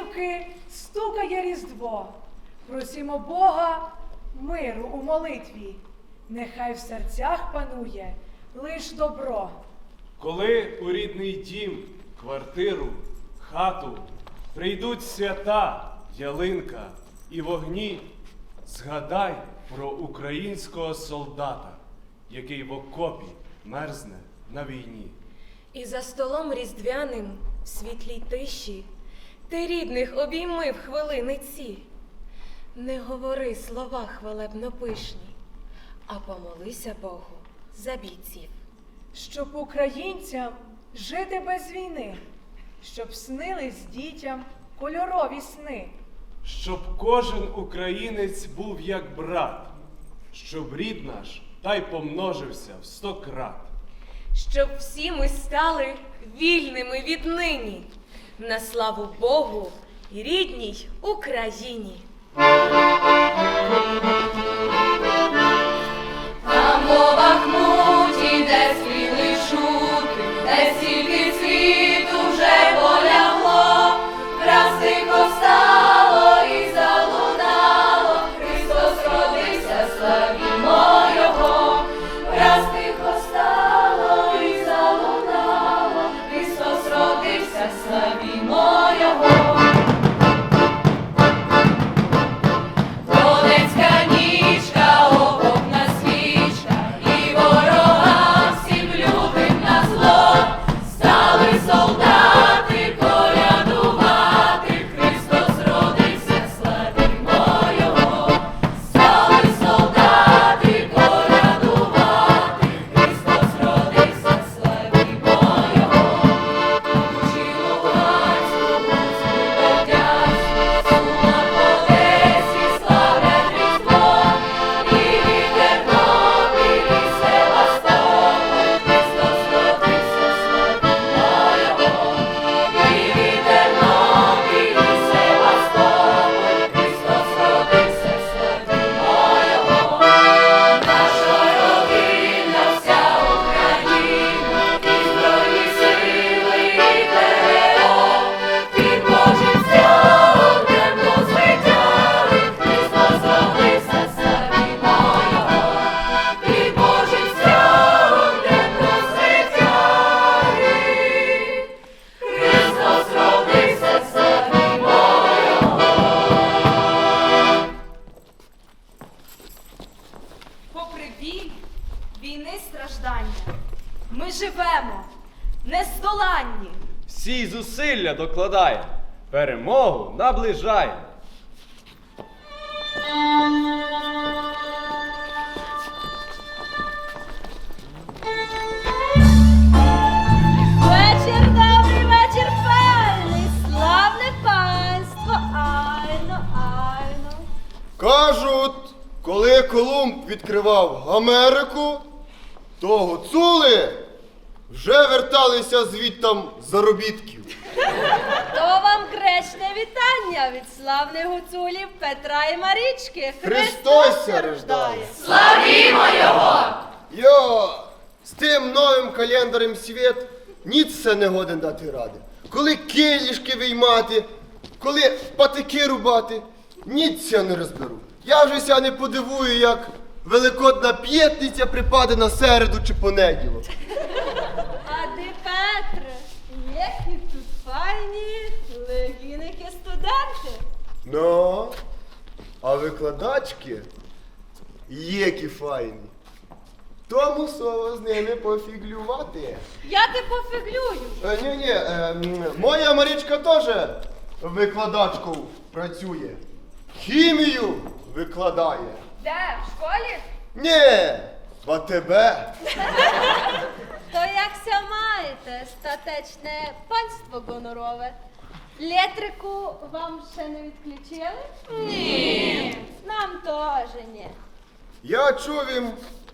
домівки стукає різдво. Просімо Бога миру у молитві. Нехай в серцях панує лиш добро. Коли у рідний дім, квартиру, хату прийдуть свята, ялинка і вогні, згадай про українського солдата, який в окопі мерзне на війні. І за столом різдвяним в світлій тиші ти рідних обійми в хвилини ці. Не говори слова хвалебно пишні, а помолися Богу за бійців. щоб українцям жити без війни, щоб снились дітям кольорові сни, Щоб кожен українець був як брат, щоб рід наш та й помножився в сто крат. Щоб всі ми стали вільними віднині, на славу Богу і рідній Україні. Всі зусилля докладає, перемогу наближає. Вечір добрий, вечір файний, славне панство, айно, айно. Кажуть, коли Колумб відкривав Америку, то гуцули вже верталися звідтам заробітків. То вам гречне вітання від славних гуцулів Петра і Марічки. Христос рождає! Славімо Його! Йо, з тим новим календарем світ ніц це не годен дати ради. Коли килішки виймати, коли патики рубати, ніц це не розберу. Я вже ся не подивую, як Великодна п'ятниця припаде на середу чи понеділок. А де Петре? Які тут файні легіники студенти. Ну, а викладачки які файні. Тому слово з ними пофіглювати. Я ти пофіглюю. Е, ні, ні, е, м, моя Марічка теж викладачкою працює. Хімію викладає. Де? В школі? Ні, в тебе. То якся маєте, статечне панство гонорове. Лєтрику вам ще не відключили? Ні. Нам теж ні. Я чув їм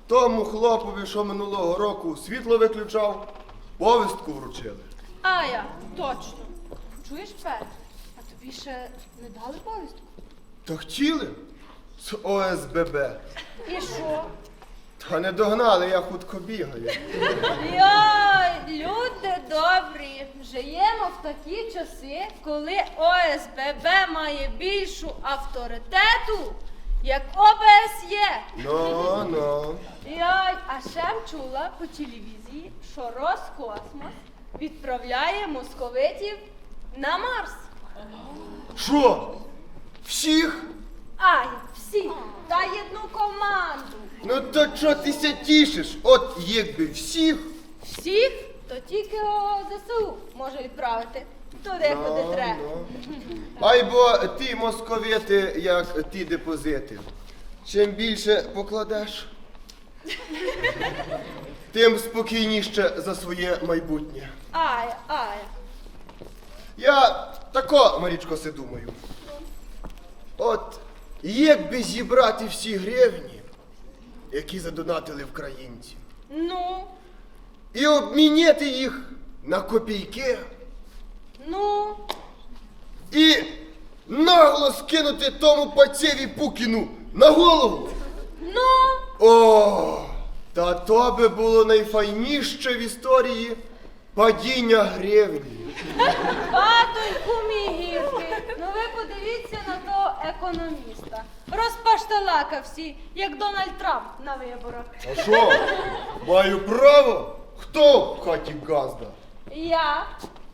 тому хлопові, що минулого року світло виключав, повістку вручили. А я, точно. Чуєш, Петр? А тобі ще не дали повістку? Та хотіли з ОСББ. І що? Та не догнали, я хутко бігаю. Йой, люди добрі, живемо в такі часи, коли ОСББ має більшу авторитету, як ОБСЄ. Ну, ну. Я а ще чула по телевізії, що Роскосмос відправляє московитів на Марс. Що? Всіх? Ай, всі, та єдну команду. Ну то чого ти ся тішиш? От якби всіх. Всіх, то тільки о, ЗСУ може відправити. Туди, куди Ну, треба. ну. Ай бо ти московити, як ті депозити. Чим більше покладеш, тим спокійніше за своє майбутнє. Ай, ай. Я тако, Марічко, се думаю. От якби зібрати всі гривні, які задонатили українці, Ну, і обміняти їх на копійки, ну, і нагло скинути тому пацеві Пукіну на голову. ну. О, та то би було найфайніше в історії падіння гривні. Батоньку мій гірки. Ну ви подивіться на того економіста. Розпашталака всі, як Дональд Трамп на виборах. А що? Маю право? Хто в хаті газда? Я.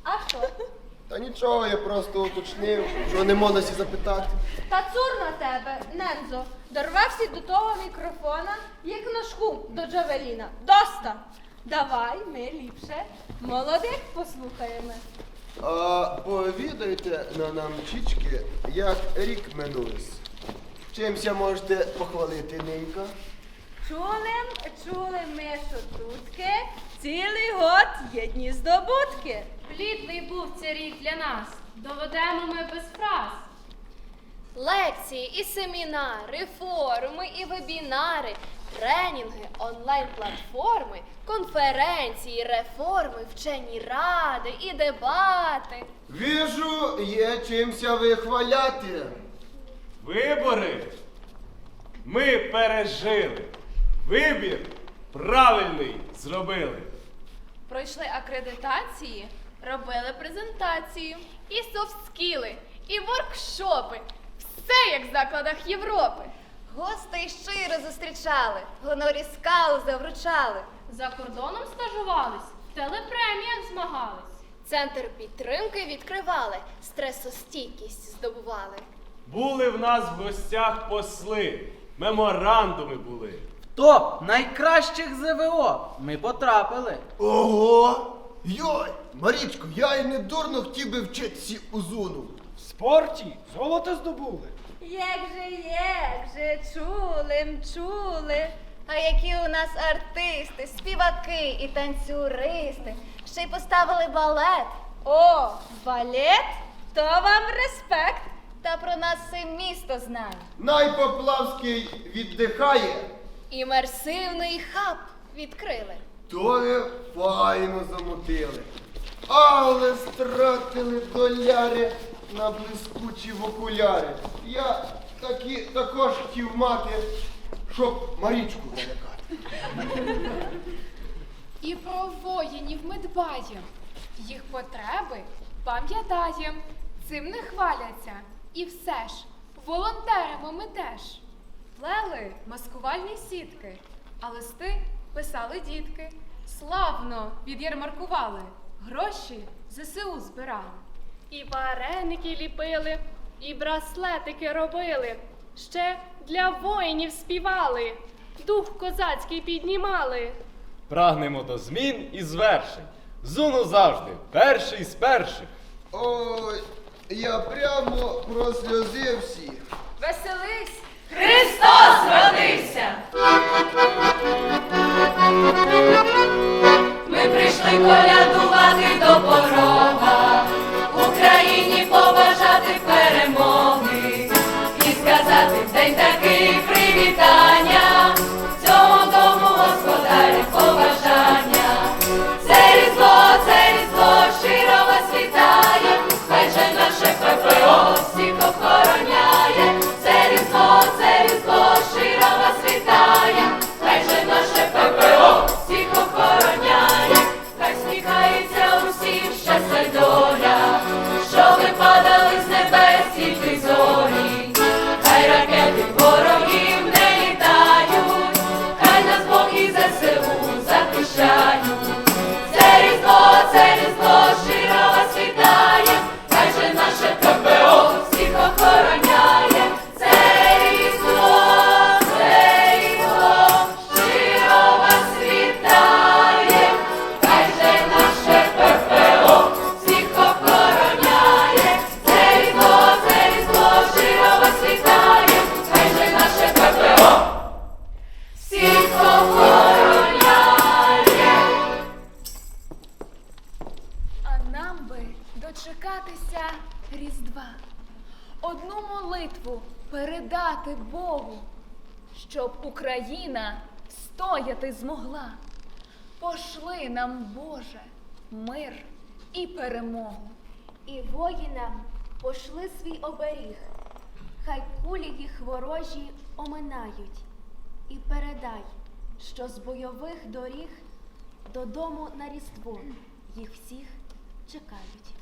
А що? Та нічого, я просто уточнив, що не можна сі запитати. Та цур на тебе, Нензо, дорвався до того мікрофона, як на шху до Джавеліна. Доста! Давай ми ліпше молодих послухаємо. А повідайте на нам, чічки, як рік минулось. Чимся можете похвалити, ненька? Чули, чули ми, що тутки цілий год єдні здобутки. Плідний був цей рік для нас. Доведемо ми без фраз. Лекції і семінари, форуми і вебінари, тренінги, онлайн-платформи, конференції, реформи, вчені ради і дебати. Віжу, є чимся вихваляти. Вибори ми пережили. Вибір правильний зробили. Пройшли акредитації, робили презентації, і софт-скіли, і воркшопи. Все як в закладах Європи. Гостей щиро зустрічали, гонорі скал завручали. За кордоном стажувались, в телепреміях змагались. Центр підтримки відкривали, стресостійкість здобували. Були в нас в гостях посли, меморандуми були. Топ найкращих ЗВО ми потрапили. Ого! Йой! Марічко, я й не дурно хотів би вчитися у зону. В спорті золото здобули. Як же, як же, чули, м, чули. А які у нас артисти, співаки і танцюристи. Ще й поставили балет. О, балет, то вам респект. Та про нас все місто знає. Найпоплавський віддихає, Імерсивний хаб відкрили. то ви файно замутили. Але стратили доляри на блискучі в окуляри. Я такі також хотів мати, щоб Марічку налякати. І про воїнів ми дбаєм, їх потреби пам'ятаєм, цим не хваляться. І все ж, волонтеримо ми теж. Плели маскувальні сітки, а листи писали дітки. Славно від'ярмаркували, гроші ЗСУ збирали. І вареники ліпили, і браслетики робили. Ще для воїнів співали, дух козацький піднімали. Прагнемо до змін і звершень. Зуну завжди перший з перших. Ой, я прямо просльозився. Веселись. Христос родився. Передати Богу, щоб Україна встояти змогла. Пошли нам, Боже, мир і перемогу. І воїнам пошли свій оберіг, хай кулі їх ворожі оминають, і передай, що з бойових доріг додому на різдво їх всіх чекають.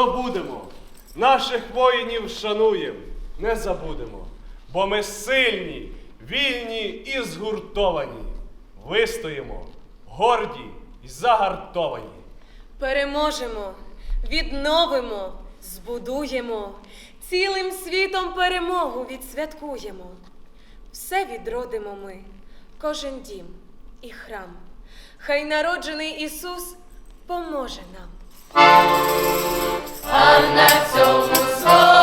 Здобудемо. Наших воїнів шануємо, не забудемо. Бо ми сильні, вільні і згуртовані. Вистоїмо, горді і загартовані. Переможемо, відновимо, збудуємо, цілим світом перемогу відсвяткуємо. Все відродимо ми, кожен дім і храм. Хай народжений Ісус поможе нам. А на цьому слові